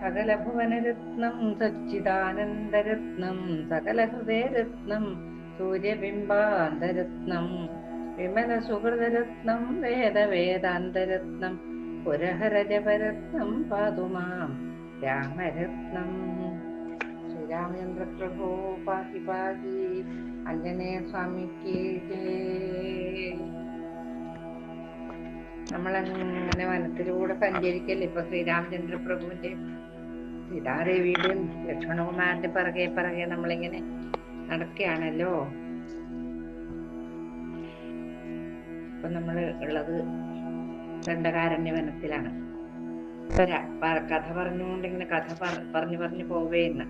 സകലഭുവനരത്നം സച്ചിദാനന്ദരത്നം സകലഹൃദയരത്നം സൂര്യബിംബാന്തരത്നം വിമല സുഹൃതരത്നം വേദവേദാന്തരത്നം പുരഹരജപരത്നം പാതുമാം രാമരത്നം ശ്രീരാമചന്ദ്ര പ്രഭോ പാഹി പാഹി അഞ്ജനേയ സ്വാമിക്ക്. നമ്മളങ്ങനെ വനത്തിലൂടെ സഞ്ചരിക്കല്ലേ? ഇപ്പൊ ശ്രീരാമചന്ദ്ര പ്രഭുവിന്റെ സീതാദേവിയുടെയും ലക്ഷ്മണകുമാരന്റെ പിറകെ പിറകെ നമ്മളിങ്ങനെ നടക്കുകയാണല്ലോ. ഇപ്പൊ നമ്മൾ ഉള്ളത് ദണ്ഡകാരണ്യ വനത്തിലാണ്. കഥ പറഞ്ഞുകൊണ്ട് ഇങ്ങനെ കഥ പറ- പറഞ്ഞു പറഞ്ഞു പോവേന്ന്.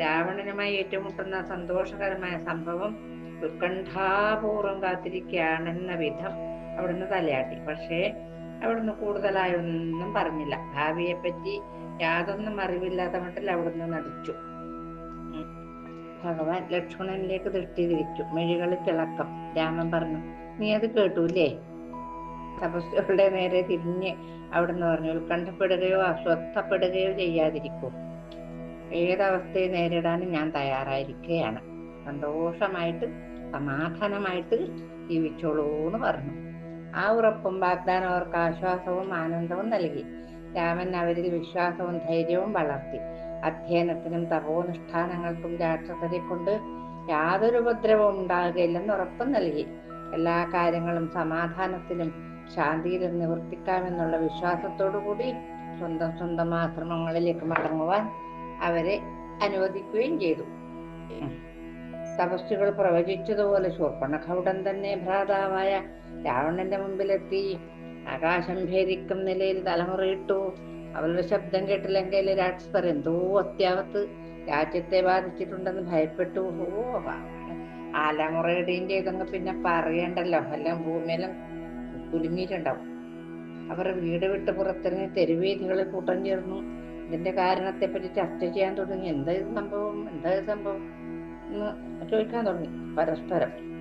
രാവണനുമായി ഏറ്റുമുട്ടുന്ന സന്തോഷകരമായ സംഭവം ഉത്കണ്ഠാപൂർവം കാത്തിരിക്കുകയാണെന്ന വിധം അവിടുന്ന് തലയാട്ടി. പക്ഷേ അവിടുന്ന് കൂടുതലായി ഒന്നും പറഞ്ഞില്ല. ഭാവിയെ പറ്റി യാതൊന്നും അറിവില്ലാത്ത മട്ടിൽ അവിടുന്ന് നടിച്ചു. ഭഗവാൻ ലക്ഷ്മണനിലേക്ക് ദൃഷ്ടി തിരിച്ചു മെഴികളിൽ തിളക്കം. രാമൻ പറഞ്ഞു നീ അത് കേട്ടൂല്ലേ? തപസ്സുകളുടെ നേരെ തിരിഞ്ഞ് അവിടുന്ന് പറഞ്ഞു ഉത്കണ്ഠപ്പെടുകയോ അസ്വസ്ഥപ്പെടുകയോ ചെയ്യാതിരിക്കൂ. ഏതവസ്ഥയെ നേരിടാനും ഞാൻ തയ്യാറായിരിക്കുകയാണ്. സന്തോഷമായിട്ട് സമാധാനമായിട്ട് ജീവിച്ചോളൂ എന്ന് പറഞ്ഞു. ആ ഉറപ്പും വാഗ്ദാനം അവർക്ക് ആശ്വാസവും ആനന്ദവും നൽകി. രാമൻ അവരിൽ വിശ്വാസവും ധൈര്യവും വളർത്തി. അധ്യയനത്തിനും തപോനുഷ്ഠാനങ്ങൾക്കും രാക്ഷസരെ കൊണ്ട് യാതൊരു ഉപദ്രവവും ഉണ്ടാകുകയില്ലെന്ന് ഉറപ്പും നൽകി. എല്ലാ കാര്യങ്ങളും സമാധാനത്തിലും ശാന്തിയിലും നിവർത്തിക്കാമെന്നുള്ള വിശ്വാസത്തോടു കൂടി സ്വന്തം സ്വന്തം ആശ്രമങ്ങളിലേക്ക് മടങ്ങുവാൻ അവരെ അനുവദിക്കുകയും ചെയ്തു. തപസ്സുകൾ പ്രവചിച്ചതുപോലെ ശൂർപ്പണഖ ഉടൻ തന്നെ ഭ്രാതാവായ രാവണന്റെ മുമ്പിലെത്തി. ആകാശം ഭേദിക്കും നിലയിൽ തലമുറയിട്ടു. അവളുടെ ശബ്ദം കേട്ട് ലങ്കയിലെ രാക്ഷസർ എന്തോ അത്യാവത്ത് രാജ്യത്തെ ബാധിച്ചിട്ടുണ്ടെന്ന് ഭയപ്പെട്ടു. ഓ ആലമുറയുടെയും ചെയ്തങ്ങ് പിന്നെ പറയണ്ടല്ലോ. എല്ലാം ഭൂമിയിലും കുലുങ്ങിയിട്ടുണ്ടാവും. അവർ വീട് വിട്ട് പുറത്തിറങ്ങി തെരുവേദികളിൽ കൂട്ടം ചേർന്നു. ഇതിന്റെ കാരണത്തെ പറ്റി ചർച്ച ചെയ്യാൻ തുടങ്ങി. എന്താ ഇത് സംഭവം? എന്താ ഇത് സംഭവം? എന്ന് ചോദിക്കാൻ തുടങ്ങി. പരസ്പരം.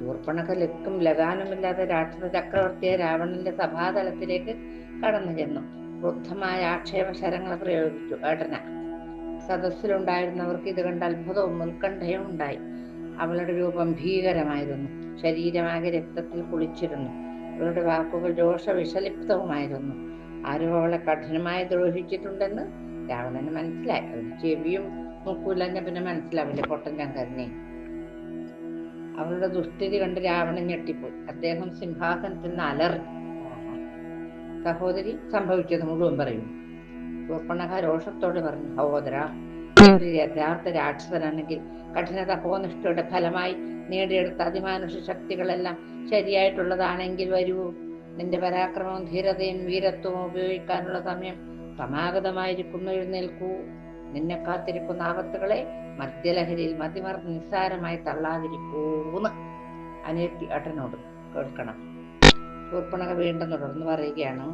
ശൂർപ്പണഖ ലക്കും ലഗാനുമില്ലാതെ രാക്ഷസ ചക്രവർത്തിയെ രാവണന്റെ സഭാതലത്തിലേക്ക് കടന്നു ചെന്നു. ക്രുദ്ധമായ ആക്ഷേപശരങ്ങൾ പ്രയോഗിച്ചു ഏട്ടന സദസ്സിലുണ്ടായിരുന്നവർക്ക് ഇത് കണ്ട അത്ഭുതവും ഉത്കണ്ഠയും ഉണ്ടായി. അവളുടെ രൂപം ഭീകരമായിരുന്നു. ശരീരമാകെ രക്തത്തിൽ കുളിച്ചിരുന്നു. അവളുടെ വാക്കുകൾ രോഷവിഷലിപ്തവുമായിരുന്നു. ആരും അവളെ കഠിനമായി ദ്രോഹിച്ചിട്ടുണ്ടെന്ന് രാവണന് മനസ്സിലായി. ചെവിയും മൂക്കൂലഞ്ഞ പിന്നെ മനസ്സിലാവില്ല പൊട്ടൻ ചങ്കരനെ അവളുടെ ദുസ്ഥിതി കണ്ട് രാവണൻ ഞെട്ടിപ്പോയി. അദ്ദേഹം സിംഹാസനത്തിൽ നിന്ന് അലറി. സഹോദരി സംഭവിച്ചത് മുഴുവൻ പറയും ശൂർപ്പണഖ രോഷത്തോടെ പറഞ്ഞു സഹോദര യഥാർത്ഥ രാക്ഷസനാണെങ്കിൽ കഠിന തപോനിഷ്ഠയുടെ ഫലമായി നേടിയെടുത്ത അതിമാനുഷ ശക്തികളെല്ലാം ശരിയായിട്ടുള്ളതാണെങ്കിൽ വരൂ. നിന്റെ പരാക്രമവും ധീരതയും വീരത്വവും ഉപയോഗിക്കാനുള്ള സമയം സമാഗതമായിരിക്കുന്നു എഴുന്നേൽക്കൂ. നിന്നെ കാത്തിരിക്കുന്ന ആപത്തുകളെ മദ്യലഹരിയിൽ മതിമറന്ന് നിസ്സാരമായി തള്ളാതിരിക്കൂന്ന് അനിയത്തി അട്ടനോട് കേൾക്കണം. കൂർപ്പണക വീണ്ടും തുടർന്ന് പറയുകയാണ്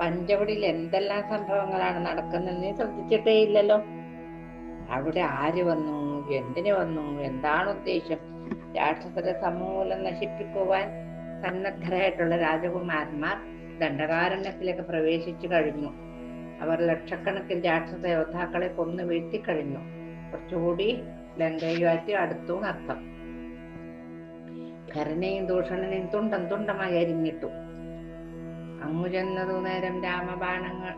പഞ്ചവടിയിൽ എന്തെല്ലാം സംഭവങ്ങളാണ് നടക്കുന്നത് നീ ശ്രദ്ധിച്ചിട്ടേ ഇല്ലല്ലോ. അവിടെ ആര് വന്നു എന്തിനു വന്നു എന്താണ് ഉദ്ദേശം? രാക്ഷസരെ സമൂലം നശിപ്പിക്കുവാൻ സന്നദ്ധരായിട്ടുള്ള രാജകുമാരന്മാർ ദണ്ഡകാരണ്യത്തിലേക്ക് പ്രവേശിച്ചു കഴിഞ്ഞു. അവർ ലക്ഷക്കണക്കിന് രാക്ഷസ യോദ്ധാക്കളെ കൊന്നു വീഴ്ത്തിക്കഴിഞ്ഞു. കുറച്ചുകൂടി ലങ്കയുമായിട്ട് അടുത്തു നർത്തം ഭരണയും ദൂഷണനെയും തുണ്ടം തുണ്ടമായി അരിഞ്ഞിട്ടു. അങ്ങു ചെന്നതു നേരം രാമബാണങ്ങൾ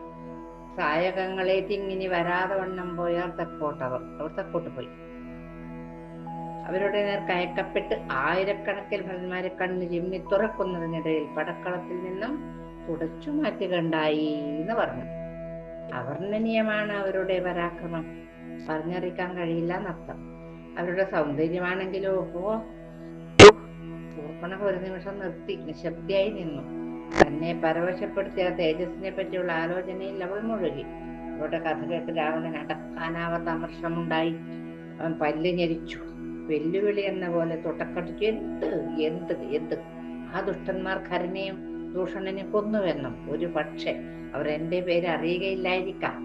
സായകങ്ങളെ തിങ്ങിനി വരാതെ വണ്ണം പോയി അവർ തെക്കോട്ടവർ അവർ തെക്കോട്ട് പോയി. അവരുടെ നേർ കയക്കപ്പെട്ട് ആയിരക്കണക്കിൽ ഭടന്മാരെ കണ്ണ് ചിമ്മി തുറക്കുന്നതിനിടയിൽ പടക്കളത്തിൽ നിന്നും തുടച്ചു മാറ്റുകണ്ടായി എന്ന് പറഞ്ഞു. അവർണനീയമാണ് അവരുടെ പരാക്രമം. പറഞ്ഞറിയിക്കാൻ കഴിയില്ല എന്നർത്ഥം അവരുടെ സൗന്ദര്യമാണെങ്കിലോ ഓ ശൂർപ്പണഖ ഒരു നിമിഷം നിർത്തി നിശബ്ദയായി നിന്നു. തന്നെ പരവശപ്പെടുത്തിയ തേജസ്സിനെ പറ്റിയുള്ള ആലോചനയിൽ അവൾ മുഴുകി. അവരുടെ കഥ കേട്ട് രാവണൻ അടക്കാനാവാത്ത അമർഷമുണ്ടായി. അവൻ പല്ല് ഞെരിച്ചു. വെല്ലുവിളി എന്ന പോലെ തൊട്ടക്കടിച്ചു എന്ത് എന്ത് എന്ത്? ആ ദുഷ്ടന്മാർ ഖരനെയും ദൂഷണനെയും കൊന്നുവെന്നും ഒരു പക്ഷെ അവർ എന്റെ പേര് അറിയുകയില്ലായിരിക്കാം.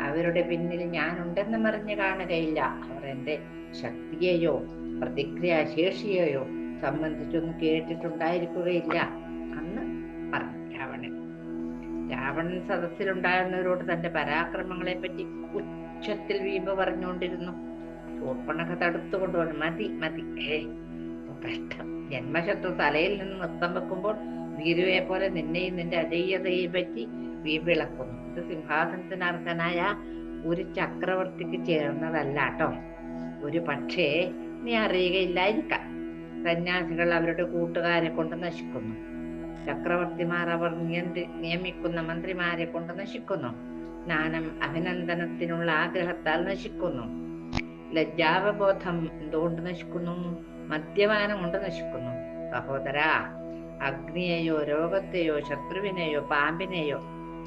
അവരുടെ പിന്നിൽ ഞാനുണ്ടെന്ന് മറിഞ്ഞു കാണുകയില്ല. അവർ എന്റെ ശക്തിയെയോ പ്രതിക്രിയാശേഷിയെയോ സംബന്ധിച്ചൊന്നും കേട്ടിട്ടുണ്ടായിരിക്കുകയില്ല അന്ന് പറഞ്ഞു രാവണൻ. രാവണൻ സദസ്സിലുണ്ടായിരുന്നവരോട് തന്റെ പരാക്രമങ്ങളെ പറ്റി ഉച്ചത്തിൽ വീമ്പ് പറഞ്ഞുകൊണ്ടിരുന്നു. ശൂർപ്പണഖ തടുത്തുകൊണ്ടുപോകണം മതി മതി ഏ കഷ്ടം ജന്മശത്രു തലയിൽ നിന്ന് നൃത്തം വെക്കുമ്പോൾ ഭീരുവെ പോലെ നിന്നെയും നിന്റെ അജയ്യതയെയും പറ്റി വിളക്കുന്നു. ഇത് സിംഹാസനത്തിനർഹനായ ഒരു ചക്രവർത്തിക്ക് ചേർന്നതല്ല കേട്ടോ ഒരു പക്ഷേ നീ അറിയുകയില്ലായിരിക്കാം. സന്യാസികൾ അവരുടെ കൂട്ടുകാരെ കൊണ്ട് നശിക്കുന്നു. ചക്രവർത്തിമാർ അവർ നിയന്ത്രി നിയമിക്കുന്ന മന്ത്രിമാരെ കൊണ്ട് നശിക്കുന്നു. ജ്ഞാനം അഭിനന്ദനത്തിനുള്ള ആഗ്രഹത്താൽ നശിക്കുന്നു. ലജ്ജാവബോധം എന്തുകൊണ്ട് നശിക്കുന്നു? മദ്യപാനം കൊണ്ട് നശിക്കുന്നു. സഹോദര അഗ്നിയെയോ രോഗത്തെയോ ശത്രുവിനെയോ പാമ്പിനെയോ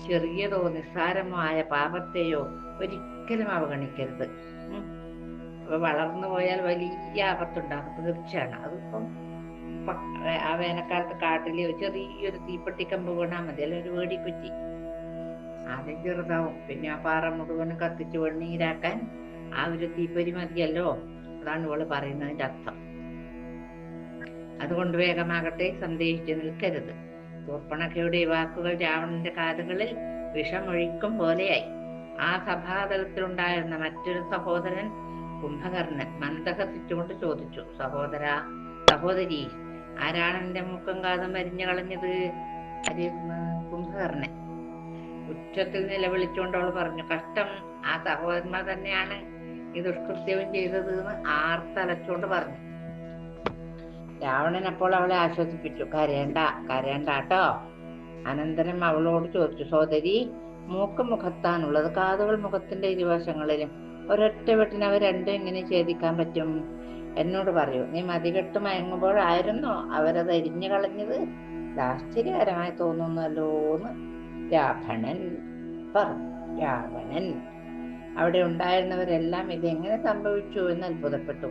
ചെറിയതോ നിസ്സാരമോ ആയ പാപത്തെയോ ഒരിക്കലും അവഗണിക്കരുത്. അപ്പൊ വളർന്നു പോയാൽ വലിയ ആപത്തുണ്ടാകും. തീർച്ചയാണ്. അതിപ്പം ആ വേനൽക്കാലത്ത് കാട്ടിലെ ചെറിയൊരു തീപ്പെട്ടിക്കമ്പ് വീണാൽ മതി. അല്ലെങ്കിൽ ഒരു വേടിക്കുറ്റി. ആദ്യം ചെറുതാവും. പിന്നെ ആ പാറ മുഴുവനും കത്തിച്ച് വെണ്ണീരാക്കാൻ ആ ഒരു തീപ്പൊരി മതിയല്ലോ. അതാണ് ഇവൾ പറയുന്നതിന്റെ അർത്ഥം. അതുകൊണ്ട് വേഗമാകട്ടെ സന്ദേഹിച്ചു നിൽക്കരുത്. ശൂർപ്പണഖയുടെ വാക്കുകൾ രാവണന്റെ കാതുകളിൽ വിഷമൊഴിക്കും പോലെയായി. ആ സഭാതലത്തിലുണ്ടായിരുന്ന മറ്റൊരു സഹോദരൻ കുംഭകർണൻ മന്ദഹസിച്ചുകൊണ്ട് ചോദിച്ചു സഹോദര സഹോദരി ആരാണ് എന്റെ മുഖം കാതം മരിഞ്ഞു കളഞ്ഞത്? കുംഭകർണൻ. ഉച്ചത്തിൽ നിലവിളിച്ചുകൊണ്ട് അവൾ പറഞ്ഞു കഷ്ടം ആ സഹോദരന്മാർ തന്നെയാണ് ഈ ദുഷ്കൃത്യവും ചെയ്തത് എന്ന് ആർത്തലച്ചുകൊണ്ട് പറഞ്ഞു. രാവണൻ അപ്പോൾ അവളെ ആശ്വസിപ്പിച്ചു. കരയണ്ട കരയണ്ട കേട്ടോ. അനന്തരം അവളോട് ചോദിച്ചു സോദരി മൂക്ക് മുഖത്താണുള്ളത്. കാതുകൾ മുഖത്തിന്റെ ഇരുവശങ്ങളിലും ഒരൊറ്റ വെട്ടിന് അവർ രണ്ടും എങ്ങനെ ഛേദിക്കാൻ പറ്റും? എന്നോട് പറയൂ നീ മതികെട്ട് മയങ്ങുമ്പോഴായിരുന്നോ അവരത് എരിഞ്ഞു കളഞ്ഞത്? ആശ്ചര്യകരമായി തോന്നുന്നല്ലോ രാവണൻ പറഞ്ഞു. രാവണൻ അവിടെ ഉണ്ടായിരുന്നവരെല്ലാം ഇതെങ്ങനെ സംഭവിച്ചു എന്ന് അത്ഭുതപ്പെട്ടു.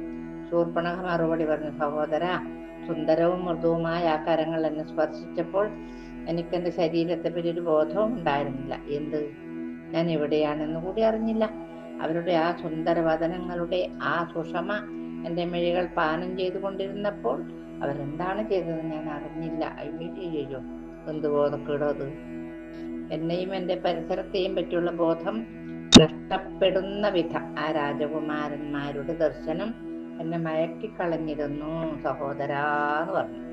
ശൂർപ്പണഖ മറുപടി പറഞ്ഞു സഹോദര സുന്ദരവും മൃദുവുമായ ആ കരങ്ങൾ എന്നെ സ്പർശിച്ചപ്പോൾ എനിക്ക് എന്റെ ശരീരത്തെ പറ്റി ഒരു ബോധവും ഉണ്ടായിരുന്നില്ല. എന്ത്? ഞാൻ എവിടെയാണെന്ന് കൂടി അറിഞ്ഞില്ല. അവരുടെ ആ സുന്ദര വദനങ്ങളുടെ ആ സുഷമ എന്റെ മിഴികൾ പാനം ചെയ്തുകൊണ്ടിരുന്നപ്പോൾ അവരെന്താണ് ചെയ്തത് ഞാൻ അറിഞ്ഞില്ല. അയ്യോ എന്ത് ബോധക്കേടോ അത്? എന്നെയും എന്റെ പരിസരത്തെയും പറ്റിയുള്ള ബോധം നഷ്ടപ്പെടുന്ന വിധം ആ രാജകുമാരന്മാരുടെ ദർശനം എന്നെ മയക്കിക്കളഞ്ഞിരുന്നു സഹോദരാന്ന് പറഞ്ഞു.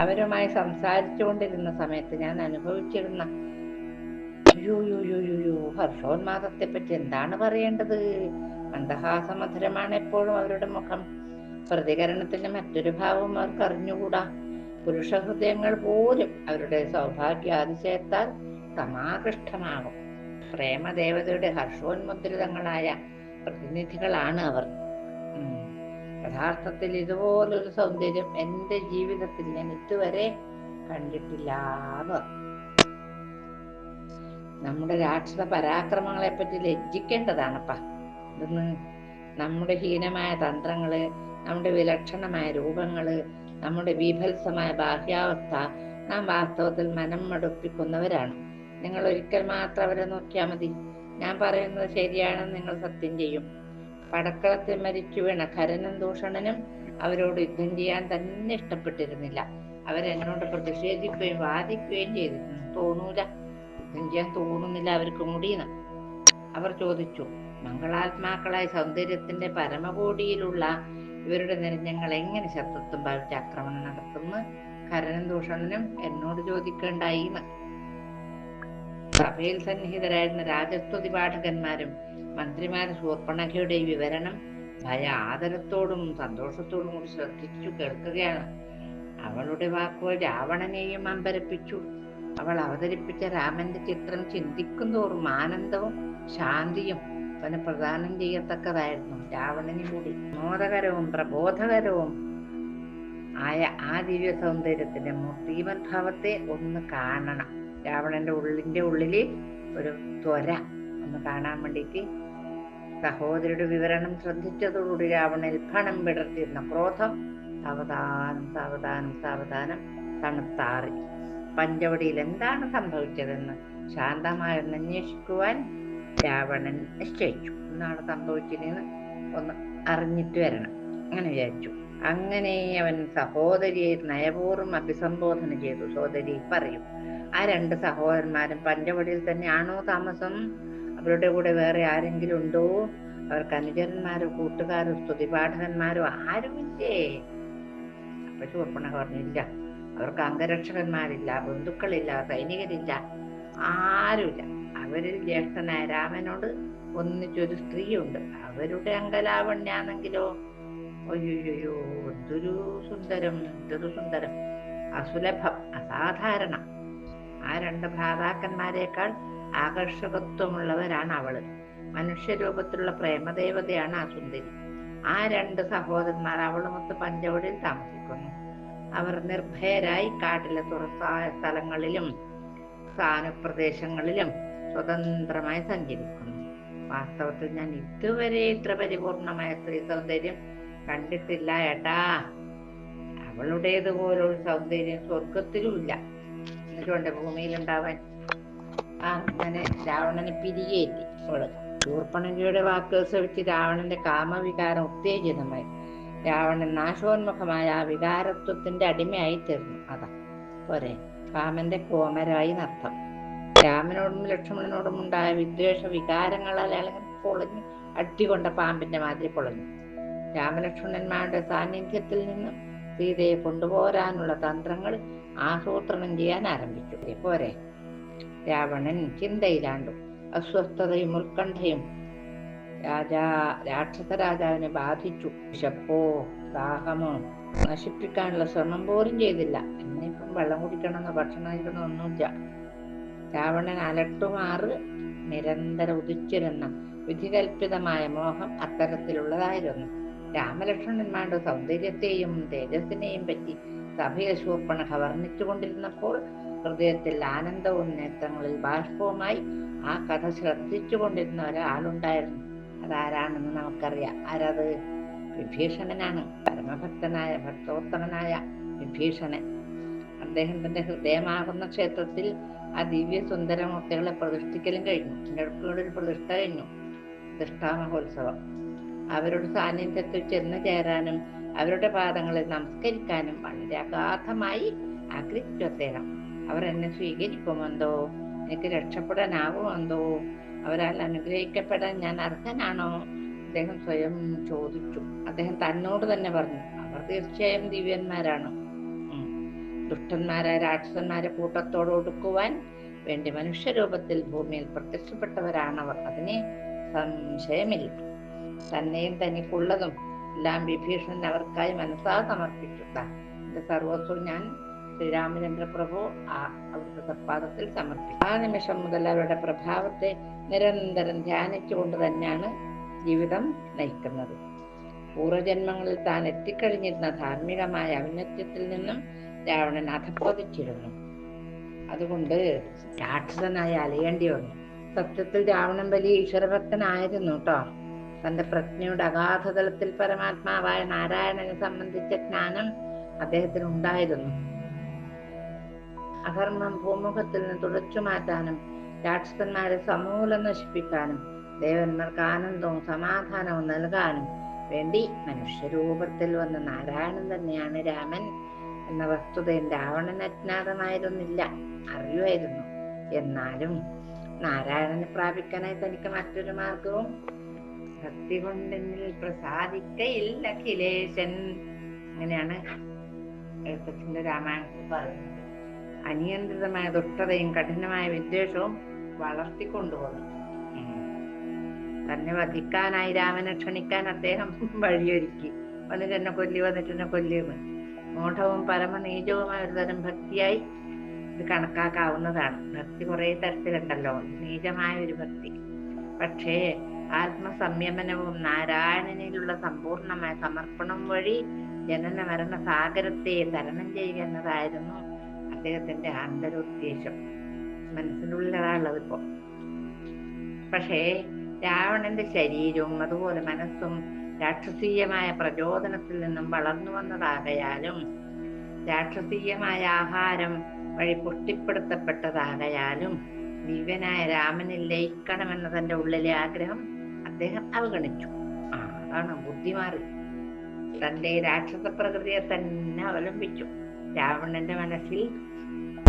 അവരുമായി സംസാരിച്ചുകൊണ്ടിരുന്ന സമയത്ത് ഞാൻ അനുഭവിച്ചിരുന്ന ഹർഷോന്മാദത്തെ പറ്റി എന്താണ് പറയേണ്ടത്? മന്ദഹാസമധുരമാണ് എപ്പോഴും അവരുടെ മുഖം. പ്രതികരണത്തിന്റെ മറ്റൊരു ഭാവം അവർക്ക് അറിഞ്ഞുകൂടാ. പുരുഷ ഹൃദയങ്ങൾ പോലും അവരുടെ സൗഭാഗ്യാതിശയത്താൽ സമാകൃഷ്ടമാകും. പ്രേമദേവതയുടെ ഹർഷോന്മുദ്രിതങ്ങളായ പ്രതിനിധികളാണ് അവർ. യഥാർത്ഥത്തിൽ ഇതുപോലൊരു സൗന്ദര്യം എന്റെ ജീവിതത്തിൽ ഞാൻ ഇതുവരെ കണ്ടിട്ടില്ല. നമ്മുടെ രാക്ഷസ പരാക്രമങ്ങളെ പറ്റി ലജ്ജിക്കേണ്ടതാണപ്പ. ഇതൊന്ന് നമ്മുടെ ഹീനമായ തന്ത്രങ്ങൾ നമ്മുടെ വിലക്ഷണമായ രൂപങ്ങൾ നമ്മുടെ ബീഭത്സമായ ബാഹ്യാവസ്ഥ നാം വാസ്തവത്തിൽ മനം മടുപ്പിക്കുന്നവരാണ്. നിങ്ങൾ ഒരിക്കൽ മാത്രം അവരെ നോക്കിയാൽ മതി. ഞാൻ പറയുന്നത് ശരിയാണെന്ന് നിങ്ങൾ സത്യം ചെയ്യും. പടക്കളത്തിൽ മരിച്ചു വീണ ഖരനും ദൂഷണനും അവരോട് യുദ്ധം ചെയ്യാൻ തന്നെ ഇഷ്ടപ്പെട്ടിരുന്നില്ല. അവരെന്നോട് പ്രതിഷേധിക്കുകയും വാദിക്കുകയും ചെയ്തിരുന്നു. തോന്നൂല. യുദ്ധം ചെയ്യാൻ തോന്നുന്നില്ല അവർക്ക് മുടിയെന്ന്. അവർ ചോദിച്ചു മംഗളാത്മാക്കളായ സൗന്ദര്യത്തിന്റെ പരമകോടിയിലുള്ള ഇവരുടെ നിരഞ്ഞങ്ങൾ എങ്ങനെ ശത്രുത്വം ഭാവിച്ച് ആക്രമണം നടത്തുന്നു? കരനും ദൂഷണനും എന്നോട് ചോദിക്കേണ്ടായി എന്ന് സഭയിൽ സന്നിഹിതരായിരുന്ന രാജസ്തുതി മന്ത്രിമാരും ശൂർപ്പണഖയുടെ വിവരണം ഭയ ആദരത്തോടും സന്തോഷത്തോടും കൂടി ശ്രദ്ധിച്ചു കേൾക്കുകയാണ്. അവളുടെ വാക്കുകൾ രാവണനെയും അമ്പരപ്പിച്ചു. അവൾ അവതരിപ്പിച്ച രാമന്റെ ചിത്രം ചിന്തിക്കും തോറും ആനന്ദവും ശാന്തിയും അവന് പ്രദാനം ചെയ്യത്തക്കതായിരുന്നു. രാവണന് കൂടി മോദകരവും പ്രബോധകരവും ആയ ആ ദിവ്യ സൗന്ദര്യത്തിന്റെ മൂർത്തിമദ്ഭാവത്തെ ഒന്ന് കാണണം. രാവണന്റെ ഉള്ളിന്റെ ഉള്ളിൽ ഒരു ത്വര ഒന്ന് കാണാൻ വേണ്ടിയിട്ട് സഹോദരിയുടെ വിവരണം ശ്രദ്ധിച്ചതോടുകൂടി രാവണൻ പണം വിടർത്തിയിരുന്ന ക്രോധം സാവധാനം സാവധാനം സാവധാനം തണുത്താറി. പഞ്ചവടിയിൽ എന്താണ് സംഭവിച്ചതെന്ന് ശാന്തമായി ഒന്ന് അന്വേഷിക്കുവാൻ രാവണൻ നിശ്ചയിച്ചു. എന്നാണ് സംഭവിച്ചതെന്ന് ഒന്ന് അറിഞ്ഞിട്ട് വരണം. അങ്ങനെ വിചാരിച്ചു. അങ്ങനെ അവൻ സഹോദരിയെ നയപൂർവം അഭിസംബോധന ചെയ്തു. സഹോദരി പറയും ആ രണ്ട് സഹോദരന്മാരും പഞ്ചവടിയിൽ തന്നെയാണോ താമസം? അവരുടെ കൂടെ വേറെ ആരെങ്കിലും ഉണ്ടോ? അവർക്ക് അനുചരന്മാരോ കൂട്ടുകാരോ സ്തുതിപാഠകന്മാരോ ആരുമില്ലേ? അപ്പൊ ചൂർപ്പണ പറഞ്ഞില്ല അവർക്ക് അംഗരക്ഷകന്മാരില്ല ബന്ധുക്കളില്ല സൈനികരില്ല ആരുമില്ല. അവരിൽ ജ്യേഷ്ഠനായ രാമനോട് ഒന്നിച്ചൊരു സ്ത്രീയുണ്ട്. അവരുടെ അങ്കലാവണ്യാണെങ്കിലോ അയ്യോയ്യോ എന്തൊരു സുന്ദരം എന്തൊരു സുന്ദരം. അസുലഭം അസാധാരണ. ആ രണ്ട് ഭ്രാതാക്കന്മാരെക്കാൾ ആകർഷകത്വമുള്ളവരാണ് അവൾ. മനുഷ്യരൂപത്തിലുള്ള പ്രേമദേവതയാണ് ആ സുന്ദരി. ആ രണ്ട് സഹോദരന്മാർ അവളുമൊത്ത് പഞ്ചവടിയിൽ താമസിക്കുന്നു. അവർ നിർഭയരായി കാട്ടിലെ തുറസായ സ്ഥലങ്ങളിലും സ്ഥാനപ്രദേശങ്ങളിലും സ്വതന്ത്രമായി സഞ്ചരിക്കുന്നു. വാസ്തവത്തിൽ ഞാൻ ഇതുവരെ ഇത്ര പരിപൂർണമായ സ്ത്രീ സൗന്ദര്യം കണ്ടിട്ടില്ല ഏട്ടാ. അവളുടേതുപോലൊരു സൗന്ദര്യം സ്വർഗത്തിലുമില്ല എന്നിട്ടുണ്ട് ഭൂമിയിലുണ്ടാവാൻ? അങ്ങനെ രാവണനെ പിരികേറ്റി. അവൾ ശൂർപ്പണകിയുടെ വാക്കുകൾ ശ്രവിച്ച് രാവണന്റെ കാമവികാരം ഉത്തേജിതമായി. രാവണൻ നാശോന്മുഖമായ ആ വികാരത്വത്തിന്റെ അടിമയായി തീർന്നു. അതാ പോരെ. കാമന്റെ കോമരായി നർത്ഥം രാമനോടും ലക്ഷ്മണനോടും ഉണ്ടായ വിദ്വേഷ വികാരങ്ങളാൽ അയാൾ പൊളഞ്ഞു അട്ടികൊണ്ട പാമ്പിന്റെ മാതിരി പൊളഞ്ഞു. രാമലക്ഷ്മണന്മാരുടെ സാന്നിധ്യത്തിൽ നിന്നും സീതയെ കൊണ്ടുപോരാനുള്ള തന്ത്രങ്ങൾ ആസൂത്രണം ചെയ്യാൻ ആരംഭിച്ചു. പോരെ. രാവണൻ ചിന്തയിലാണ്ടു. അസ്വസ്ഥതയും ഉത്കണ്ഠയും രാജാ രാക്ഷസ രാജാവിനെ ബാധിച്ചു. വിശപ്പോ ദാഹമോ നശിപ്പിക്കാനുള്ള ശ്രമം പോലും ചെയ്തില്ല. എന്നിപ്പം വെള്ളം കുടിക്കണമെന്നോ ഭക്ഷണം കഴിക്കണം ഒന്നുമില്ല. രാവണൻ അലട്ടുമാറ് നിരന്തരം ഉദിച്ചിരുന്ന വിധികൽപ്പിതമായ മോഹം അത്തരത്തിലുള്ളതായിരുന്നു. രാമലക്ഷ്മണന്മാരുടെ സൗന്ദര്യത്തെയും തേജസ്സിനെയും പറ്റി സഭയെ ശൂർപ്പണ വർണിച്ചുകൊണ്ടിരുന്നപ്പോൾ ഹൃദയത്തിൽ ആനന്ദവും നേത്രങ്ങളിൽ ബാഷ്പവുമായി ആ കഥ ശ്രദ്ധിച്ചുകൊണ്ടിരുന്ന ഒരാളുണ്ടായിരുന്നു. അതാരാണെന്ന് നമുക്കറിയാം. ആരത്? വിഭീഷണനാണ്. പരമഭക്തനായ ഭക്തോത്തമനായ വിഭീഷണൻ. അദ്ദേഹം തന്റെ ഹൃദയമാകുന്ന ക്ഷേത്രത്തിൽ ആ ദിവ്യ സുന്ദരമൂർത്തികളെ പ്രതിഷ്ഠിക്കലും കഴിഞ്ഞു. ഒരു പ്രതിഷ്ഠ കഴിഞ്ഞു. പ്രതിഷ്ഠാ മഹോത്സവം. അവരുടെ സാന്നിധ്യത്തിൽ ചെന്ന് ചേരാനും അവരുടെ പാദങ്ങളിൽ നമസ്കരിക്കാനും വളരെ അഗാധമായി ആഗ്രഹിച്ചു അദ്ദേഹം. അവർ എന്നെ സ്വീകരിക്കുമെന്തോ? എനിക്ക് രക്ഷപ്പെടാനാവുമെന്തോ? അവരാൽ അനുഗ്രഹിക്കപ്പെടാൻ ഞാൻ അർഹനാണോ? അദ്ദേഹം സ്വയം ചോദിച്ചു. അദ്ദേഹം തന്നോട് തന്നെ പറഞ്ഞു അവർ തീർച്ചയായും ദിവ്യന്മാരാണ്. ദുഷ്ടന്മാരായ രാക്ഷസന്മാരെ കൂട്ടത്തോട് ഒടുക്കുവാൻ വേണ്ടി മനുഷ്യരൂപത്തിൽ ഭൂമിയിൽ പ്രത്യക്ഷപ്പെട്ടവരാണവർ. അതിനെ സംശയമില്ല. തന്നെയും തനിക്കുള്ളതും എല്ലാം വിഭീഷണൻ അവർക്കായി മനസ്സാ സമർപ്പിച്ചു. എന്റെ സർവസ്വം ഞാൻ ശ്രീരാമചന്ദ്ര പ്രഭു ആ അവിടുത്തെ തത്പാദത്തിൽ സമർപ്പിച്ചു. ആ നിമിഷം മുതൽ അവരുടെ പ്രഭാവത്തെ നിരന്തരം ധ്യാനിച്ചുകൊണ്ട് തന്നെയാണ് ജീവിതം നയിക്കുന്നത്. പൂർവജന്മങ്ങളിൽ താൻ എത്തിക്കഴിഞ്ഞിരുന്ന ധാർമ്മികമായ ഔന്നത്യത്തിൽ നിന്നും രാവണൻ അധപ്പോതിച്ചിരുന്നു അതുകൊണ്ട് രാക്ഷസനായി അലയേണ്ടി വന്നു. സത്യത്തിൽ രാവണൻ വലിയ ഈശ്വരഭക്തനായിരുന്നു കേട്ടോ. തന്റെ പ്രജ്ഞയുടെ അഗാധതലത്തിൽ പരമാത്മാവായ നാരായണനെ സംബന്ധിച്ച ജ്ഞാനം അദ്ദേഹത്തിന് ഉണ്ടായിരുന്നു അധർമ്മം ഭൂമുഖത്തിൽ നിന്ന് തുടച്ചു മാറ്റാനും രാക്ഷസന്മാരെ സമൂലം നശിപ്പിക്കാനും ദേവന്മാർക്ക് ആനന്ദവും സമാധാനവും നൽകാനും വേണ്ടി മനുഷ്യരൂപത്തിൽ വന്ന നാരായണൻ തന്നെയാണ് രാമൻ എന്ന വസ്തുത രാവണൻ അജ്ഞാതമായിരുന്നില്ല അറിയുമായിരുന്നു. എന്നാലും നാരായണനെ പ്രാപിക്കാനായി തനിക്ക് മറ്റൊരു മാർഗവും ഭക്തി കൊണ്ടെന്നിൽ പ്രസാദിക്കയില്ല അഖിലേശൻ. അങ്ങനെയാണ് എഴുത്തച്ഛന്റെ രാമായണത്തിൽ പറയുന്നത്. അനിയന്ത്രിതമായ ദുഷ്ടതയും കഠിനമായ വിദ്വേഷവും വളർത്തിക്കൊണ്ടുപോകുന്നു. തന്നെ വധിക്കാനായി രാമനെ ക്ഷണിക്കാൻ അദ്ദേഹം വഴിയൊരുക്കി. വന്നിട്ട് എന്നെ കൊല്ലി വന്നിട്ട് എന്നെ കൊല്ലിയെന്ന് മൂഢവും പരമനീചവുമായ ഒരു തരം ഭക്തിയായി ഇത് കണക്കാക്കാവുന്നതാണ്. ഭക്തി കുറേ തരത്തിലുണ്ടല്ലോ. നീചമായ ഒരു ഭക്തി. പക്ഷേ ആത്മസംയമനവും നാരായണനിലുള്ള സമ്പൂർണമായ സമർപ്പണം വഴി ജനന മരണ സാഗരത്തെ തരണം ചെയ്യുക എന്നതായിരുന്നു അദ്ദേഹത്തിന്റെ ആന്തരോദ്ദേശം മനസ്സിനുള്ളിലാണുള്ളത് ഇപ്പോ. പക്ഷേ രാവണന്റെ ശരീരവും അതുപോലെ മനസ്സും രാക്ഷസീയമായ പ്രചോദനത്തിൽ നിന്നും വളർന്നു വന്നതാകയാലും രാക്ഷസീയമായ ആഹാരം വഴി പൊട്ടിപ്പെടുത്തപ്പെട്ടതാകയാലും ദിവ്യനായ രാമനിൽ ലയിക്കണമെന്ന തന്റെ ഉള്ളിലെ ആഗ്രഹം അദ്ദേഹം അവഗണിച്ചു. ആ അതാണ് ബുദ്ധി മാറി തന്റെ രാക്ഷസ പ്രകൃതിയെ തന്നെ അവലംബിച്ചു. രാവണന്റെ മനസ്സിൽ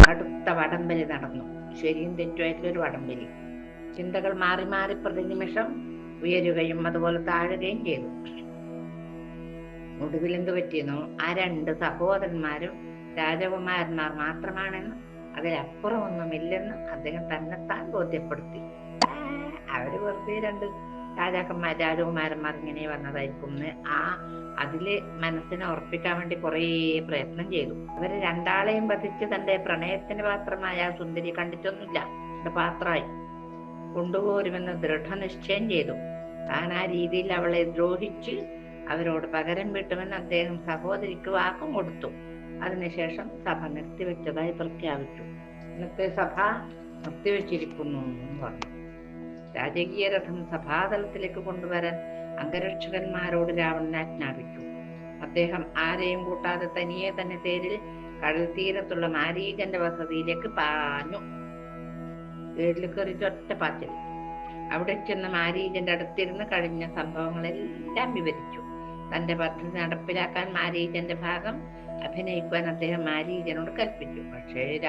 കടുത്ത വടംവലി നടന്നു. ശരിയും തെറ്റുമായിട്ടുള്ള ഒരു വടംവലി. ചിന്തകൾ മാറി മാറി പ്രതിനിമിഷം ഉയരുകയും അതുപോലെ താഴുകയും ചെയ്തു. ഒടുവിൽ എന്ത് പറ്റിയെന്നോ? ആ രണ്ട് സഹോദരന്മാരും രാജകുമാരന്മാർ മാത്രമാണെന്ന് അതിലപ്പുറമൊന്നുമില്ലെന്ന് അദ്ദേഹം തന്നെത്താൻ ബോധ്യപ്പെടുത്തി. അവർ വെറുതെ രണ്ട് രാജാക്കന്മാർ രാജകുമാരന്മാർ ഇങ്ങനെ വന്നതായിരിക്കും. ആ അതിൽ മനസ്സിനെ ഉറപ്പിക്കാൻ വേണ്ടി കുറേ പ്രയത്നം ചെയ്തു. അവർ രണ്ടാളെയും വധിച്ച് തന്റെ പ്രണയത്തിന് പാത്രമായ സുന്ദരി കണ്ടിട്ടൊന്നുമില്ല. തന്റെ പാത്രമായി കൊണ്ടുപോരുമെന്ന് ദൃഢനിശ്ചയം ചെയ്തു. താൻ ആ രീതിയിൽ അവളെ ദ്രോഹിച്ച് അവരോട് പകരം വീട്ടുമെന്ന് അദ്ദേഹം സഹോദരിക്ക് വാക്കും കൊടുത്തു. അതിനുശേഷം സഭ നിർത്തിവെച്ചതായി പ്രഖ്യാപിച്ചു. ഇന്നത്തെ സഭ നിർത്തിവെച്ചിരിക്കുന്നു എന്ന് പറഞ്ഞു. രാജകീയ രഥം സഭാതലത്തിലേക്ക് കൊണ്ടുവരാൻ അംഗരക്ഷകന്മാരോട് രാവണൻ ആജ്ഞാപിച്ചു. അദ്ദേഹം ആരെയും കൂട്ടാതെ തനിയെ തന്നെ പേരിൽ കടൽ തീരത്തുള്ള മാരീകന്റെ വസതിയിലേക്ക് പാഞ്ഞു. വീട്ടിൽ കയറി ഒറ്റ പാച്ചിൽ. അവിടെ ചെന്ന് മാരീജന്റെ അടുത്തിരുന്ന് കഴിഞ്ഞ സംഭവങ്ങളെല്ലാം വിവരിച്ചു. തന്റെ പദ്ധതി നടപ്പിലാക്കാൻ മാരീജന്റെ ഭാഗം അഭിനയിക്കുവാൻ അദ്ദേഹം മാരീജനോട് കൽപ്പിച്ചു. പക്ഷേ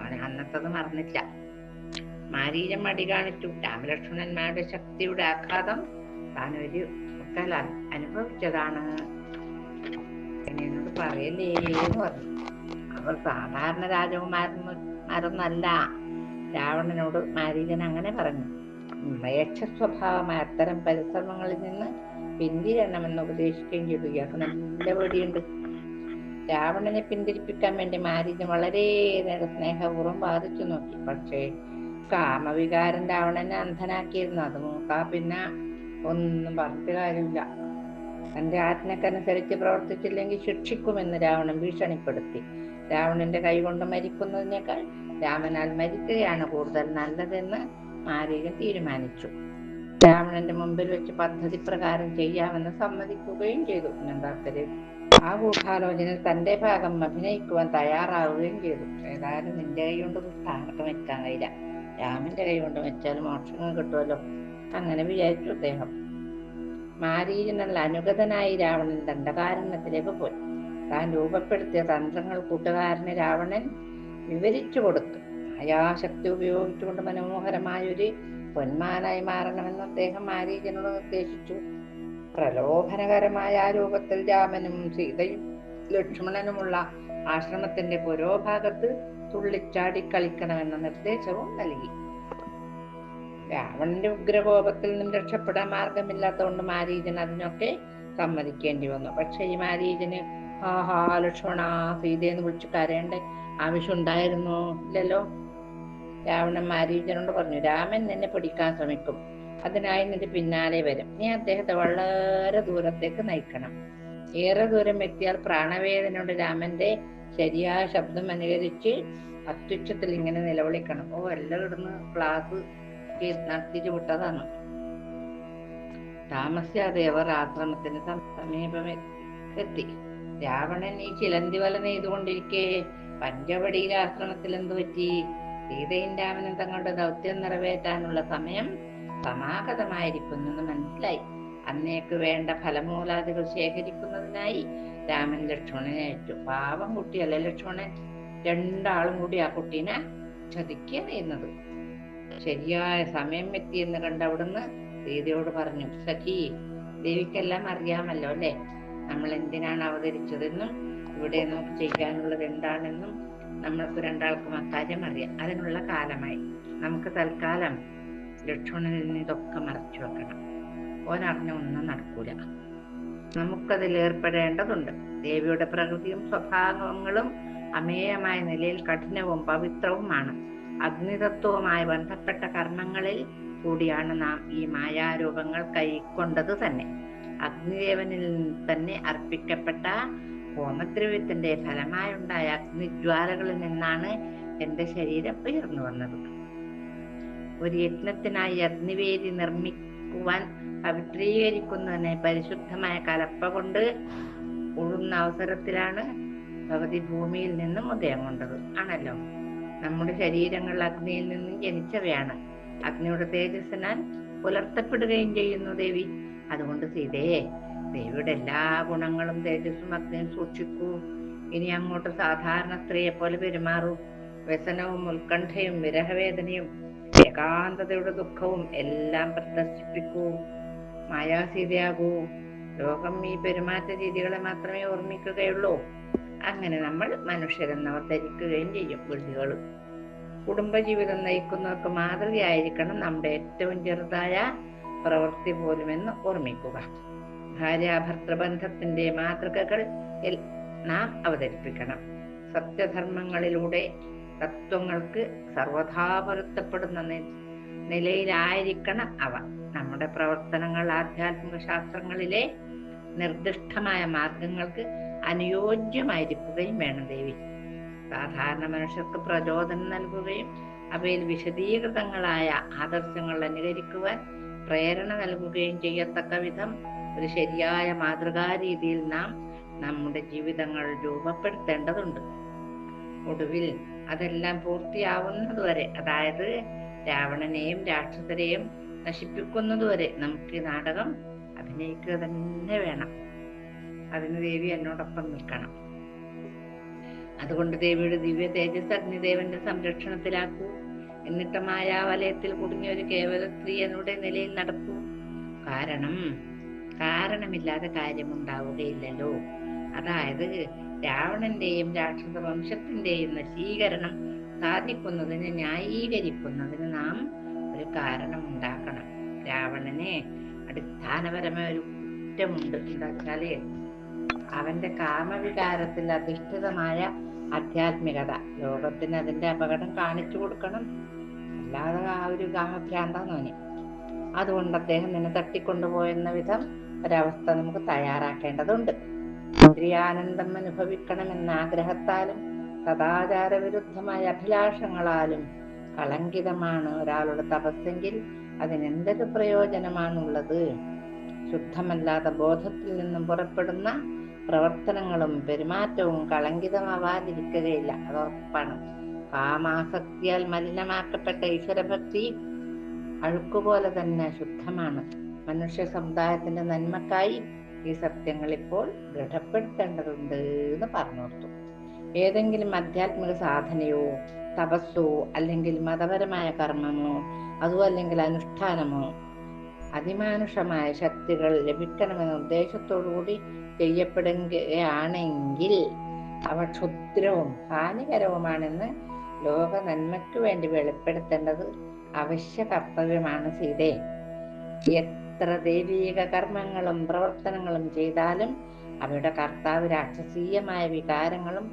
അവൻ അന്നത്തത് മറന്നില്ല. മാരീജൻ മടി കാണിച്ചു. രാമലക്ഷ്മണന്മാരുടെ ശക്തിയുടെ ആഘാതം താൻ ഒരു കല അനുഭവിച്ചതാണ്. എന്നോട് പറയല്ലേ എന്ന് പറഞ്ഞു. അവർ സാധാരണ രാജകുമാരന്മാരൊന്നല്ല. രാവണനോട് മാരീരൻ അങ്ങനെ പറഞ്ഞു. മ്ലേച്ഛ സ്വഭാവമായ അത്തരം പരിശ്രമങ്ങളിൽ നിന്ന് പിന്തിരണമെന്ന് ഉപദേശിക്കുകയും ചെയ്തു. ഇയാൾക്ക് നല്ല പേടിയുണ്ട്. രാവണനെ പിന്തിരിപ്പിക്കാൻ വേണ്ടി മാരീജൻ വളരെയേറെ സ്നേഹപൂർവം ബാധിച്ചു നോക്കി. പക്ഷേ കാമവികാരൻ രാവണനെ അന്ധനാക്കിയിരുന്നു. അത് നോക്കാ പിന്നെ ഒന്നും പറഞ്ഞിട്ട് കാര്യമില്ല. തന്റെ ആജ്ഞക്കനുസരിച്ച് പ്രവർത്തിച്ചില്ലെങ്കിൽ ശിക്ഷിക്കുമെന്ന് രാവണൻ ഭീഷണിപ്പെടുത്തി. രാവണന്റെ കൈകൊണ്ട് മരിക്കുന്നതിനേക്കാൾ രാമനാൽ മരിക്കുകയാണ് കൂടുതൽ നല്ലതെന്ന് മാരീകൻ തീരുമാനിച്ചു. രാവണന്റെ മുമ്പിൽ വെച്ച് പദ്ധതി പ്രകാരം ചെയ്യാമെന്ന് സമ്മതിക്കുകയും ചെയ്തു. പിന്നെന്താക്കര് ആ ഗൂഢാലോചന തന്റെ ഭാഗം അഭിനയിക്കുവാൻ തയ്യാറാവുകയും ചെയ്തു. ഏതായാലും നിന്റെ കൈ കൊണ്ട് സ്ഥാനത്ത് വെക്കാൻ കഴിയില്ല. രാമന്റെ കൈ കൊണ്ട് വെച്ചാൽ മോക്ഷങ്ങൾ കിട്ടുമല്ലോ? അങ്ങനെ വിചാരിച്ചു അദ്ദേഹം. മാരീചനുള്ള അനുഗതനായി രാവണൻ ദണ്ഡകാരണത്തിലേക്ക് പോയി. താൻ രൂപപ്പെടുത്തിയ തന്ത്രങ്ങൾ കൂട്ടുകാരന് രാവണൻ വിവരിച്ചു കൊടുത്തു. അയാശക്തി ഉപയോഗിച്ചുകൊണ്ട് മനോഹരമായൊരു പൊന്മാനായി മാറണമെന്ന് അദ്ദേഹം മാരീജനോട് നിർദ്ദേശിച്ചു. പ്രലോഭനകരമായ ആ രൂപത്തിൽ രാമനും സീതയും ലക്ഷ്മണനുമുള്ള ആശ്രമത്തിന്റെ പുരോഭാഗത്ത് തുള്ളിച്ചാടി കളിക്കണമെന്ന നിർദ്ദേശവും നൽകി. രാവണന്റെ ഉഗ്രകോപത്തിൽ നിന്നും രക്ഷപ്പെടാൻ മാർഗമില്ലാത്തതുകൊണ്ട് മാരീജൻ അതിനൊക്കെ സമ്മതിക്കേണ്ടി വന്നു. പക്ഷെ ഈ മാരീജന് ആഹാ ലക്ഷ്മണ സീതയെന്ന് വിളിച്ചു കരയേണ്ട? ആവശ്യം ഉണ്ടായിരുന്നോ? ഇല്ലല്ലോ? രാവണൻ മാരീജനോട് പറഞ്ഞു രാമൻ നിന്നെ പിടിക്കാൻ ശ്രമിക്കും. അതിനായി നിന്റെ പിന്നാലെ വരും. നീ അദ്ദേഹത്തെ വളരെ ദൂരത്തേക്ക് നയിക്കണം. ഏറെ ദൂരം എത്തിയാൽ പ്രാണവേദനയോട് രാമന്റെ ശരിയായ ശബ്ദം അനുകരിച്ച് അത്യുച്ചത്തിൽ ഇങ്ങനെ നിലവിളിക്കണം. ഓ എല്ലാം ക്ലാസ് നടത്തിച്ചു വിട്ടതാണ്. താമസിയാതെ അവർ ആശ്രമത്തിന് സമീപമെത്തി. രാവണൻ ഈ ചിലന്തി വല നെയ്തുകൊണ്ടിരിക്കെ പഞ്ചവടിയിലെ ആശ്രമത്തിൽ എന്തു പറ്റി? സീതയും രാമനും തങ്ങളുടെ ദൗത്യം നിറവേറ്റാനുള്ള സമയം സമാഗതമായിരിക്കുന്നെന്ന് മനസ്സിലായി. അന്നേക്ക് വേണ്ട ഫലമൂലാദികൾ ശേഖരിക്കുന്നതിനായി രാമൻ ലക്ഷ്മണനെ ഏറ്റു. പാവം കുട്ടിയല്ലേ ലക്ഷ്മണൻ? രണ്ടാളും കൂടി ആ കുട്ടീനെ ചതിക്കുക ചെയ്യുന്നത്. ശരിയായ സമയം എത്തിയെന്ന് കണ്ട് അവിടുന്ന് സീതയോട് പറഞ്ഞു സഖി ദേവിക്കെല്ലാം അറിയാമല്ലോ അല്ലേ? നമ്മൾ എന്തിനാണ് അവതരിച്ചതെന്നും ഇവിടെ നമുക്ക് ചെയ്യാനുള്ളത് എന്താണെന്നും നമ്മൾക്ക് രണ്ടാൾക്കും അക്കാര്യം അറിയാം. അതിനുള്ള കാലമായി. നമുക്ക് തൽക്കാലം ലക്ഷ്മണനിൽ നിന്ന് ഇതൊക്കെ മറച്ചു വെക്കണം. ഓനറിഞ്ഞ ഒന്നും നടക്കൂല. നമുക്കതിൽ ഏർപ്പെടേണ്ടതുണ്ട്. ദേവിയുടെ പ്രകൃതിയും സ്വഭാവങ്ങളും അമേയമായ നിലയിൽ കഠിനവും പവിത്രവുമാണ്. അഗ്നിതത്വവുമായി ബന്ധപ്പെട്ട കർമ്മങ്ങളിൽ കൂടിയാണ് നാം ഈ മായാരൂപങ്ങൾ കൈക്കൊണ്ടത് തന്നെ. അഗ്നിദേവനിൽ തന്നെ അർപ്പിക്കപ്പെട്ട ഹോമദ്രവ്യത്തിന്റെ ഫലമായുണ്ടായ അഗ്നിജ്വാലകളിൽ നിന്നാണ് എന്റെ ശരീരം ഉയർന്നു വന്നത്. ഒരു യജ്ഞത്തിനായി അഗ്നിവേദി നിർമ്മിക്കുവാൻ പവിത്രീകരിക്കുന്നതിന് പരിശുദ്ധമായ കലപ്പ കൊണ്ട് ഉഴുന്ന അവസരത്തിലാണ് ഭഗവതി ഭൂമിയിൽ നിന്നും ഉദയം കൊണ്ടത്. ആണല്ലോ? നമ്മുടെ ശരീരങ്ങൾ അഗ്നിയിൽ നിന്നും ജനിച്ചവയാണ്. അഗ്നിയുടെ തേജസ്സിനാൽ പുലർത്തപ്പെടുകയും ചെയ്യുന്നു ദേവി. അതുകൊണ്ട് സീതയെ ദേവിയുടെ എല്ലാ ഗുണങ്ങളും തേജസ്സും അഗ്നിയും സൂക്ഷിക്കൂ. ഇനി അങ്ങോട്ട് സാധാരണ സ്ത്രീയെ പോലെ പെരുമാറൂ. വ്യസനവും ഉത്കണ്ഠയും വിരഹവേദനയും ഏകാന്തതയുടെ ദുഃഖവും എല്ലാം പ്രദർശിപ്പിക്കൂ. മായാസീതയാകൂ ലോകം ഈ പെരുമാറ്റ രീതികളെ മാത്രമേ ഓർമ്മിക്കുകയുള്ളൂ. അങ്ങനെ നമ്മൾ മനുഷ്യരെന്നവർ ധരിക്കുകയും ചെയ്യും വിളികൾ കുടുംബജീവിതം നയിക്കുന്നവർക്ക് മാതൃകയായിരിക്കണം നമ്മുടെ ഏറ്റവും ചെറുതായ പ്രവൃത്തി പോലുമെന്ന് ഓർമ്മിക്കുക. ഭാര്യാഭർത്തൃബന്ധത്തിന്റെ മാതൃകകൾ നാം അവതരിപ്പിക്കണം. സത്യധർമ്മങ്ങളിലൂടെ തത്വങ്ങൾക്ക് സർവഥാ പൊരുത്തപ്പെടുന്ന നിലയിലായിരിക്കണം അവ. നമ്മുടെ പ്രവർത്തനങ്ങൾ ആധ്യാത്മിക ശാസ്ത്രങ്ങളിലെ നിർദ്ദിഷ്ടമായ മാർഗങ്ങൾക്ക് അനുയോജ്യമായിരിക്കുകയും വേണം ദേവി. സാധാരണ മനുഷ്യർക്ക് പ്രചോദനം നൽകുകയും അവയിൽ വിശദീകൃതങ്ങളായ ആദർശങ്ങൾ അനുകരിക്കുവാൻ പ്രേരണ നൽകുകയും ചെയ്യത്തക്ക വിധം ഒരു ശരിയായ മാതൃകാ രീതിയിൽ നാം നമ്മുടെ ജീവിതങ്ങൾ രൂപപ്പെടുത്തേണ്ടതുണ്ട്. ഒടുവിൽ അതെല്ലാം പൂർത്തിയാവുന്നതുവരെ അതായത് രാവണനെയും രാക്ഷസരെയും നശിപ്പിക്കുന്നതുവരെ നമുക്ക് ഈ നാടകം അഭിനയിക്കുക തന്നെ വേണം. അതിന് ദേവി എന്നോടൊപ്പം നിൽക്കണം. അതുകൊണ്ട് ദേവിയുടെ ദിവ്യ തേജസ് അഗ്നിദേവന്റെ സംരക്ഷണത്തിലാക്കൂ. എന്നിട്ട് മായാവലയത്തിൽ കുടുങ്ങിയ ഒരു കേവല സ്ത്രീ എന്നുടെ നിലയിൽ നടക്കൂ. കാരണം കാരണമില്ലാതെ കാര്യമുണ്ടാവുകയില്ലല്ലോ. അതായത് രാവണന്റെയും രാക്ഷസ വംശത്തിന്റെയും നശീകരണം സാധിക്കുന്നതിന് ന്യായീകരിക്കുന്നതിന് നാം ഒരു കാരണം ഉണ്ടാക്കണം. രാവണനെ അടിസ്ഥാനപരമായ ഒരു കുറ്റമുണ്ട് എന്താ അവന്റെ കാമവികാരത്തിൽ അധിഷ്ഠിതമായ ആധ്യാത്മികത. ലോകത്തിന് അതിന്റെ അപകടം കാണിച്ചു കൊടുക്കണം. അല്ലാതെ ആ ഒരു കാമഭ്രാന്താന്ന് അവന് അതുകൊണ്ട് അദ്ദേഹം നിന്നെ തട്ടിക്കൊണ്ടുപോയെന്ന വിധം ഒരവസ്ഥ നമുക്ക് തയ്യാറാക്കേണ്ടതുണ്ട്. ഇന്ദ്രിയാനന്ദം അനുഭവിക്കണമെന്ന ആഗ്രഹത്താലും സദാചാര വിരുദ്ധമായ അഭിലാഷങ്ങളാലും കളങ്കിതമാണ് ഒരാളുടെ തപസ്സെങ്കിൽ അതിനെന്തൊരു പ്രയോജനമാണുള്ളത്? ശുദ്ധമല്ലാത്ത ബോധത്തിൽ നിന്നും പുറപ്പെടുന്ന പ്രവർത്തനങ്ങളും പെരുമാറ്റവും കളങ്കിതമാവാതിരിക്കുകയില്ല. അത് ഉറപ്പാണ്. കാമാസക്തിയാൽ മലിനമാക്കപ്പെട്ട ഈശ്വരഭക്തി അഴുക്കുപോലെ തന്നെ ശുദ്ധമാണ്. മനുഷ്യ സമുദായത്തിന്റെ നന്മക്കായി ഈ സത്യങ്ങൾ ഇപ്പോൾ ദൃഢപ്പെടുത്തേണ്ടതുണ്ട് എന്ന് പറഞ്ഞോർത്തു. ഏതെങ്കിലും ആധ്യാത്മിക സാധനയോ തപസ്സോ അല്ലെങ്കിൽ മതപരമായ കർമ്മമോ അതോ അല്ലെങ്കിൽ അനുഷ്ഠാനമോ അതിമാനുഷമായ ശക്തികൾ ലഭിക്കണമെന്ന ഉദ്ദേശത്തോടുകൂടി ചെയ്യപ്പെടുകയാണെങ്കിൽ അവ ക്ഷുദ്രവും ഹാനികരവുമാണെന്ന് ലോക നന്മയ്ക്ക് വേണ്ടി വെളിപ്പെടുത്തേണ്ടത് അവശ്യ കർത്തവ്യമാണ് സീതേ. എത്ര ദൈവീക കർമ്മങ്ങളും പ്രവർത്തനങ്ങളും ചെയ്താലും അവയുടെ കർത്താവ് രാക്ഷസീയമായ വികാരങ്ങളും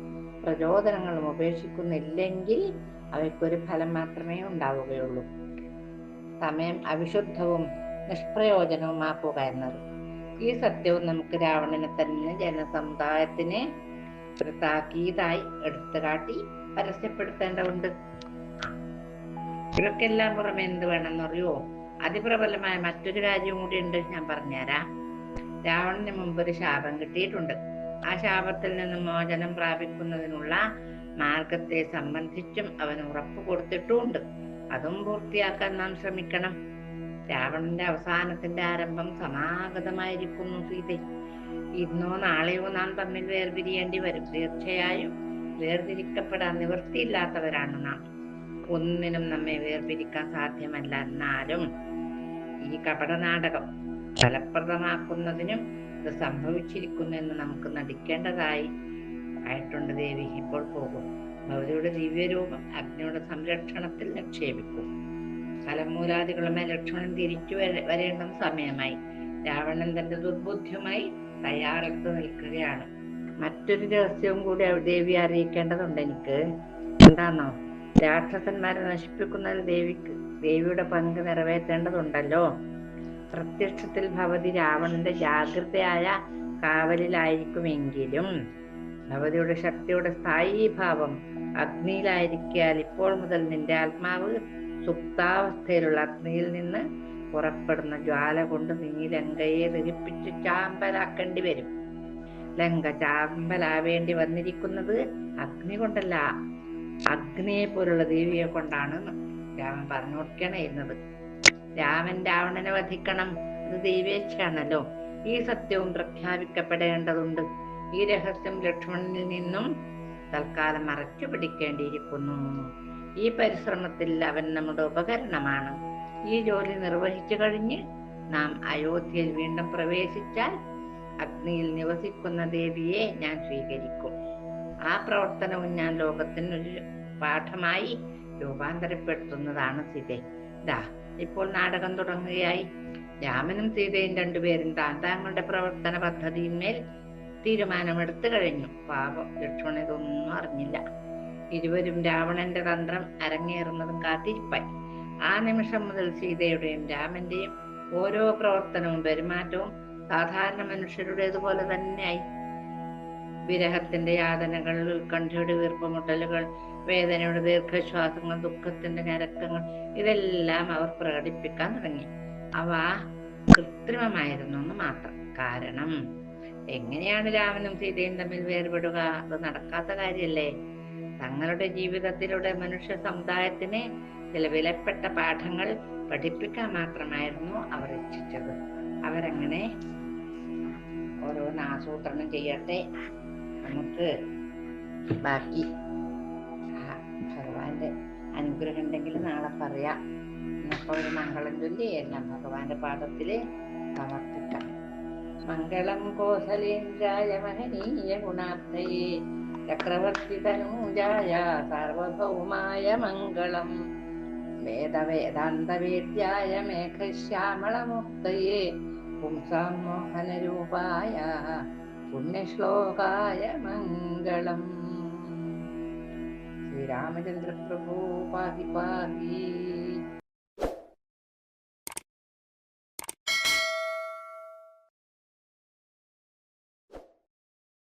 പ്രചോദനങ്ങളും ഉപേക്ഷിക്കുന്നില്ലെങ്കിൽ അവയ്ക്കൊരു ഫലം മാത്രമേ ഉണ്ടാവുകയുള്ളൂ. സമയം അവിശുദ്ധവും നിഷ്പ്രയോജനവുമാക്കുക എന്നത്. ഈ സത്യവും നമുക്ക് രാവണനെ തന്നെ ജനസമുദായത്തിന് ഒരു താക്കീതായി എടുത്തു കാട്ടി പരസ്യപ്പെടുത്തേണ്ടതുണ്ട്. ഇവർക്കെല്ലാം പുറമെ എന്ത് വേണമെന്നറിയോ? അതിപ്രബലമായ മറ്റൊരു കാര്യം കൂടി ഉണ്ട്. ഞാൻ പറഞ്ഞുതരാം. രാവണന് മുമ്പ് ഒരു ശാപം കിട്ടിയിട്ടുണ്ട്. ആ ശാപത്തിൽ നിന്ന് മോചനം പ്രാപിക്കുന്നതിനുള്ള മാർഗത്തെ സംബന്ധിച്ചും അവൻ ഉറപ്പ് കൊടുത്തിട്ടുമുണ്ട് അതും പൂർത്തിയാക്കാൻ നാം ശ്രമിക്കണം. രാവണന്റെ അവസാനത്തിന്റെ ആരംഭം സമാഗതമായിരിക്കുന്നു സീത. ഇന്നോ നാളെയോ നാം തമ്മിൽ വേർപിരിയേണ്ടി വരും. തീർച്ചയായും വേർതിരിക്കപ്പെടാൻ നിവൃത്തിയില്ലാത്തവരാണ് നാം. ഒന്നിനും നമ്മെ വേർപിരിക്കാൻ സാധ്യമല്ല. എന്നാലും ഈ കപടനാടകം ഫലപ്രദമാക്കുന്നതിനും ഇത് സംഭവിച്ചിരിക്കുന്നു എന്ന് നമുക്ക് നടിക്കേണ്ടതായി ആയിട്ടുണ്ട് ദേവി. ഇപ്പോൾ പോകും. ഭഗവതിയുടെ ദിവ്യരൂപം അഗ്നിയുടെ സംരക്ഷണത്തിൽ നിക്ഷേപിക്കും. ഫലമൂലാദികളുമേ ലക്ഷ്മണൻ തിരിച്ചു വര- വരേണ്ട സമയമായി. രാവണൻ തന്റെ ദുർബുദ്ധിയുമായി തയ്യാറെടുത്ത് നിൽക്കുകയാണ്. മറ്റൊരു രഹസ്യവും കൂടി ദേവി അറിയിക്കേണ്ടതുണ്ട് എനിക്ക്. എന്താണോ രാക്ഷസന്മാരെ നശിപ്പിക്കുന്നതിൽ ദേവിക്ക് ദേവിയുടെ പങ്ക് നിറവേറ്റേണ്ടതുണ്ടല്ലോ. പ്രത്യക്ഷത്തിൽ ഭവതി രാവണന്റെ ജാഗ്രതയായ കാവലിലായിരിക്കുമെങ്കിലും ഭവതിയുടെ ശക്തിയുടെ സ്ഥായി ഭാവം അഗ്നിയിലായിരിക്കാൽ ഇപ്പോൾ മുതൽ നിന്റെ ആത്മാവ് സുപ്താവസ്ഥയിലുള്ള അഗ്നിയിൽ നിന്ന് പുറപ്പെടുന്ന ജ്വാല കൊണ്ട് നീ ലങ്കയെ ദഹിപ്പിച്ച് ചാമ്പലാക്കേണ്ടി വരും. ലങ്ക ചാമ്പലാവേണ്ടി വന്നിരിക്കുന്നത് അഗ്നി കൊണ്ടല്ല അഗ്നിയെ പോലുള്ള ദേവിയെ കൊണ്ടാണ് രാമൻ പറഞ്ഞു കൊടുക്കണേ ഇരുന്നത് രാമൻ രാവണനെ വധിക്കണം അത് ദൈവേച്ഛയാണല്ലോ. ഈ സത്യവും പ്രഖ്യാപിക്കപ്പെടേണ്ടതുണ്ട്. ഈ രഹസ്യം ലക്ഷ്മണനിൽ നിന്നും തൽക്കാലം മറച്ചു പിടിക്കേണ്ടിയിരിക്കുന്നു ഈ പരിശ്രമത്തിൽ അവൻ നമ്മുടെ ഉപകരണമാണ്. ഈ ജോലി നിർവഹിച്ചു കഴിഞ്ഞ് നാം അയോധ്യയിൽ വീണ്ടും പ്രവേശിച്ചാൽ അഗ്നിയിൽ നിവസിക്കുന്ന ദേവിയെ ഞാൻ സ്വീകരിക്കും. ആ പ്രവർത്തനവും ഞാൻ ലോകത്തിനൊരു പാഠമായി രൂപാന്തരപ്പെടുത്തുന്നതാണ് സിതേ ദാ ഇപ്പോൾ നാടകം തുടങ്ങുകയായി. രാമനും സീതയും രണ്ടുപേരും താൻ താങ്കളുടെ പ്രവർത്തന പദ്ധതിയിന്മേൽ തീരുമാനമെടുത്തു കഴിഞ്ഞു. പാപം ലക്ഷ്മണൻ ഇതൊന്നും അറിഞ്ഞില്ല. ഇരുവരും രാവണന്റെ തന്ത്രം അരങ്ങേറുന്നതും കാത്തിരിപ്പായി. ആ നിമിഷം മുതൽ സീതയുടെയും രാമന്റെയും ഓരോ പ്രവർത്തനവും പെരുമാറ്റവും സാധാരണ മനുഷ്യരുടേതുപോലെ തന്നെയായി. വിരഹത്തിന്റെ യാതനകൾ ഉത്കണ്ഠയുടെ വീർപ്പുമുട്ടലുകൾ വേദനയുടെ ദീർഘശ്വാസങ്ങൾ ദുഃഖത്തിന്റെ ഞരക്കങ്ങൾ ഇതെല്ലാം അവർ പ്രകടിപ്പിക്കാൻ തുടങ്ങി. അവ കൃത്രിമമായിരുന്നു എന്ന് മാത്രം. കാരണം എങ്ങനെയാണ് രാമനും സീതയും തമ്മിൽ വേർപെടുക? അത് നടക്കാത്ത കാര്യല്ലേ? തങ്ങളുടെ ജീവിതത്തിലൂടെ മനുഷ്യ സമുദായത്തിന് ചില വിലപ്പെട്ട പാഠങ്ങൾ പഠിപ്പിക്കാൻ മാത്രമായിരുന്നു അവർ ഇച്ഛിച്ചത്. അവരങ്ങനെ ഓരോന്ന് ആസൂത്രണം ചെയ്യട്ടെ. നമുക്ക് ബാക്കി ഭഗവാന്റെ അനുഗ്രഹം ഉണ്ടെങ്കിൽ നാളെ പറയാം. ഇന്നിപ്പോ ഒരു മംഗളം ചൊല്ലി എല്ലാം ഭഗവാന്റെ പാദത്തിൽ സമർപ്പിക്കാം. മംഗളം കോസലേന്ദ്രായ മഹനീയ ഗുണാർത്ഥയെ ചക്രവർത്തി തനൂജായ സാർവഭൗമായ മംഗളം. വേദവേദാന്തവേദ്യായ മേഘശ്യാമളമുക്തയെ പുംസാം മോഹനരൂപായ പുണ്യശ്ലോകായ മംഗളം. ശ്രീരാമചന്ദ്ര പ്രഭു പാഹി പാഹി